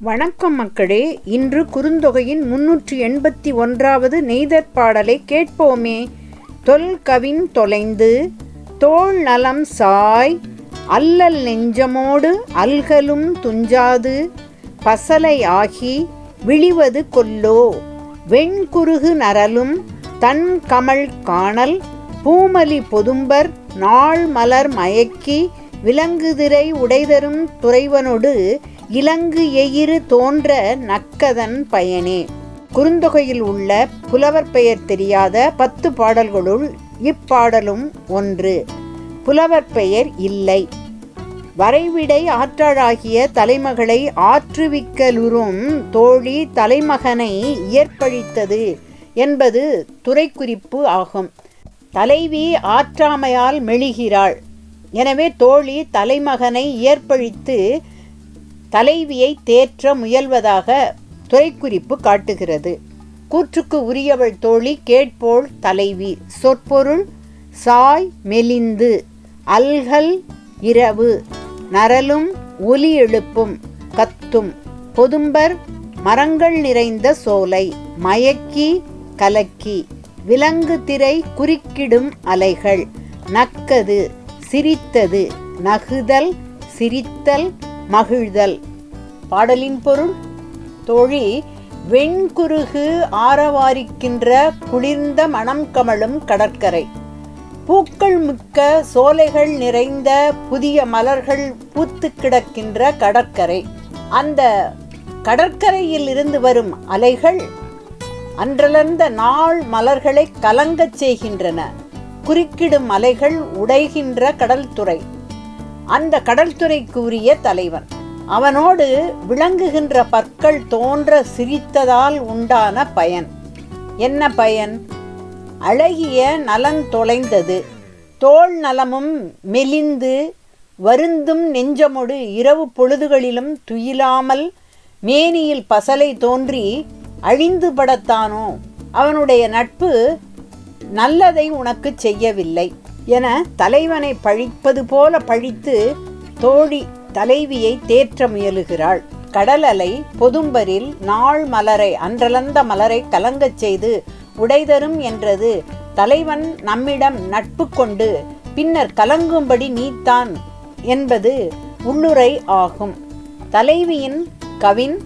வணக்கம் மக்களே இன்று குறுந்தொகையின் முன்னூற்றி எண்பத்தி ஒன்றாவது நெய்தற் பாடலை கேட்போமே. தொல் கவின் தொலைந்து தோள் நலம் சாய் அல்லல் நெஞ்சமோடு அல்கலும் துஞ்சாது பசலை ஆகி விழிவது கொல்லோ. வெண்குருகு நரலும் தன் கமல் காணல் பூமலி பொதும்பர் நாள் மலர் மயக்கி விலங்குதிரை உடைதரும் துறைவனொடு இலங்கு எயிறு தோன்ற நக்கதன் பயனே. குறுந்தொகையில் உள்ள புலவர் பெயர் தெரியாத பத்து பாடல்களுள் இப்பாடலும் ஒன்று. புலவர் பெயர் இல்லை. வரைவிடை ஆற்றாளாகிய தலைமகளை ஆற்றுவிக்கலுறும் தோழி தலைமகனை இயற்பழித்தது என்பது துறைக்குறிப்பு ஆகும். தலைவி ஆற்றாமையால் மெழுகிறாள். எனவே தோழி தலைமகனை ஏற்பழித்து தலைவியை தேற்ற முயல்வதாக துறைக்குறிப்பு காட்டுகிறது. கூற்றுக்கு உரியவள் தோழி கேட்போள் தலைவி. சொற்பொருள் சாய் மெலிந்து அல்கல் இரவு நரலும் ஒலி எழுப்பும் கத்தும் பொதும்பர் மரங்கள் நிறைந்த சோலை மயக்கி கலக்கி விலங்கு திரை குறுக்கிடும் அலைகள் நக்கது சிரித்தது நகுதல் சிரித்தல் மகிழ்தல். பாடலின் பொருள் தோழி வெண்குருகு ஆரவாரிக்கின்ற குளிர்ந்த மணம் கமழும் கடற்கரை. பூக்கள் மிக்க சோலைகள் நிறைந்த புதிய மலர்கள் பூத்து கிடக்கின்ற கடற்கரை. அந்த கடற்கரையில் இருந்து வரும் அலைகள் அன்றலர்ந்த நாள் மலர்களை கலங்கச் செய்கின்றன. குறுக்கிடும் அலைகள் உடைகின்ற கடல்துறை அந்த கடல்துறைக்கு உரிய தலைவன். அவனோடு விளங்குகின்ற பற்கள் தோன்ற சிரித்ததால் உண்டான பயன். என்ன பயன்? அழகிய நலன் தொலைந்தது. தோல் நலமும் மெலிந்து வருந்தும் நெஞ்சமொடு இரவு பொழுதுகளிலும் துயிலாமல் மேனியில் பசலை தோன்றி அழிந்து படத்தானோ? அவனுடைய நட்பு நல்லதை உனக்கு செய்யவில்லை. என தலைவனை பழிப்பது போல பழித்து தோழி தலைவியை தேற்ற முயலுகிறாள். கடலலை பொதும்பரில் நாள் மலரை அன்றலந்த மலரை கலங்கச் செய்து உடைதரும் என்றது தலைவன் நம்மிடம் நட்பு கொண்டு பின்னர் கலங்கும்படி நீத்தான் என்பது உள்ளுரை ஆகும். தலைவியின் கவின்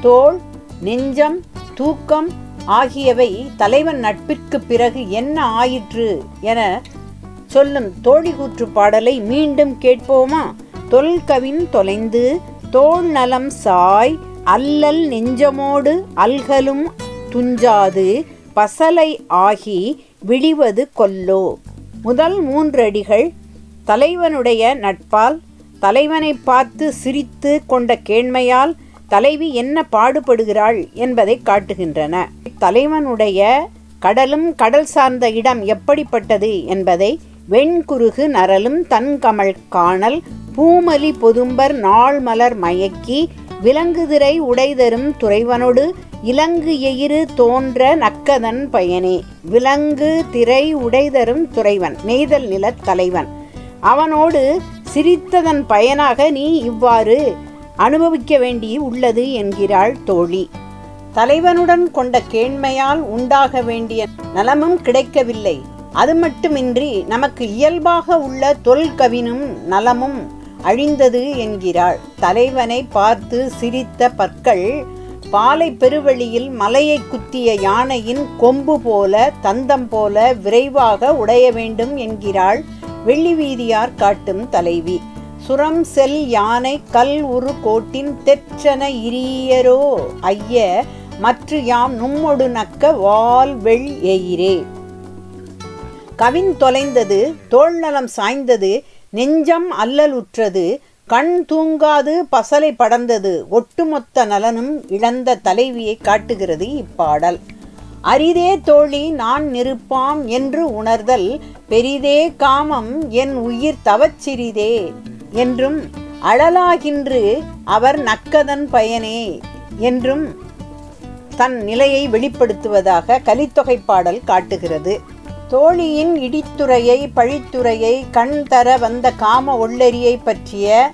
தோள் நெஞ்சம் தூக்கம் ஆகியவை தலைவன் நட்பிற்கு பிறகு என்ன ஆயிற்று என சொல்லும் தோழிகூற்று பாடலை மீண்டும் கேட்போமா? தொல்கவின் தொலைந்து தோல் நலம் சாய் அல்லல் நெஞ்சமோடு அல்கலும் துஞ்சாது பசலை ஆகி விழிவது கொல்லோ. முதல் மூன்றடிகள் தலைவனுடைய நட்பால் தலைவனை பார்த்து சிரித்து கொண்ட கேண்மையால் தலைவி என்ன பாடுபடுகிறாள் என்பதை காட்டுகின்றன. தலைவனுடைய கடலும் கடல் சார்ந்த இடம் எப்படிப்பட்டது என்பதை வெண்குருகு நரலும் தன்கமழ் காணல் பூமலி பொதும்பர் நாள் மலர் மயக்கி விலங்குதிரை உடைதரும் துறைவனொடு இலங்கு எயிறு தோன்ற நக்கதன் பயனே. விலங்கு திரை உடைதரும் துறைவன் நெய்தல் நிலத் தலைவன். அவனோடு சிரித்ததன் பயனாக நீ இவ்வாறு அனுபவிக்க வேண்டி உள்ளது என்கிறாள் தோழி. தலைவனுடன் கொண்ட கேண்மையால் உண்டாக வேண்டிய நலமும் கிடைக்கவில்லை. அது மட்டுமின்றி நமக்கு இயல்பாக உள்ள தொல்கவினும் நலமும் அழிந்தது என்கிறாள். தலைவனை பார்த்து சிரித்த பற்கள் பாலை பெருவழியில் மலையை குத்திய யானையின் கொம்பு போல தந்தம் போல விரைவாக உடைய வேண்டும் என்கிறாள் வெள்ளி வீதியார் காட்டும் தலைவி. சுரம் செல் யானை கல் உரு கோட்டின் தெற்றன இரியரோ ஐய மற்ற யாம் நும்மொடு நக்க வால் வெள் எயிரே கவின் தொலைந்தது தோல்நலம் சாய்ந்தது நெஞ்சம் அல்லலுற்றது கண் தூங்காது பசலை படர்ந்தது ஒட்டுமொத்த நலனும் இழந்த தலைவியை காட்டுகிறது இப்பாடல். அரிதே தோழி நான் நிருப்பாம் என்று உணர்தல் பெரிதே காமம் என் உயிர் தவச்சிறிதே என்றும் அழலாகின்று அவர் நக்கதன் பயனே என்றும் தன் நிலையை வெளிப்படுத்துவதாக கலித்தொகை பாடல் காட்டுகிறது. தோழியின் இடித்துறையை பழித்துறையை கண் தர வந்த காம ஒள்ளரியை பற்றிய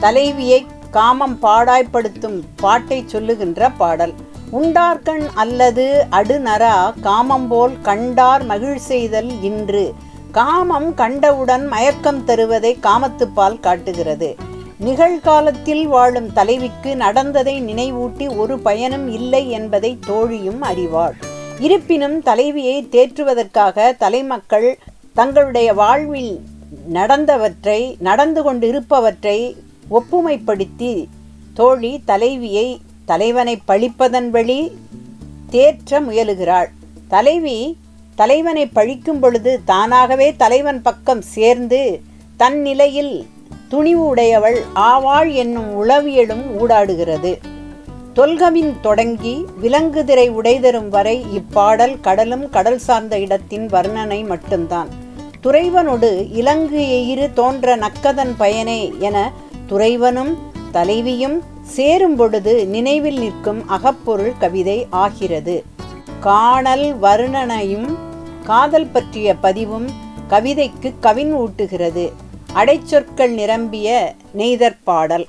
தலைவியை காமம் பாடாய்ப்படுத்தும் பாட்டை சொல்லுகின்ற பாடல். உண்டார்கண் அல்லது அடுநரா காமம் போல் கண்டார் மகிழ் செய்தல் இன்று. காமம் கண்டவுடன் மயக்கம் தருவதை காமத்துப்பால் காட்டுகிறது. நிகழ்காலத்தில் வாழும் தலைவிக்கு நடந்ததை நினைவூட்டி ஒரு பயனும் இல்லை என்பதை தோழியும் அறிவாள். இருப்பினும் தலைவியை தேற்றுவதற்காக தலைமக்கள் தங்களுடைய வாழ்வில் நடந்தவற்றை நடந்து கொண்டு இருப்பவற்றை ஒப்புமைப்படுத்தி தோழி தலைவியை தலைவனை பழிப்பதன் வழி தேற்ற முயலுகிறாள். தலைவி தலைவனை பழிக்கும் பொழுது தானாகவே தலைவன் பக்கம் சேர்ந்து தன் நிலையில் துணிவு உடையவள் ஆவாள் என்னும் உளவியலும் ஊடாடுகிறது. தொல்கவின் தொடங்கி விலங்குதிரை உடைதரும் வரை இப்பாடல் கடலும் கடல் சார்ந்த இடத்தின் வர்ணனை மட்டும்தான். துறைவனொடு இலங்கு எயிறு தோன்ற நக்கதன் பயனே என துறைவனும் தலைவியும் சேரும் பொழுது நினைவில் நிற்கும் அகப்பொருள் கவிதை ஆகிறது. காணல் வர்ணனையும் காதல் பற்றிய பதிவும் கவிதைக்கு கவின் ஊட்டுகிறது. அடைச்சொற்கள் நிரம்பிய நெய்தற் பாடல்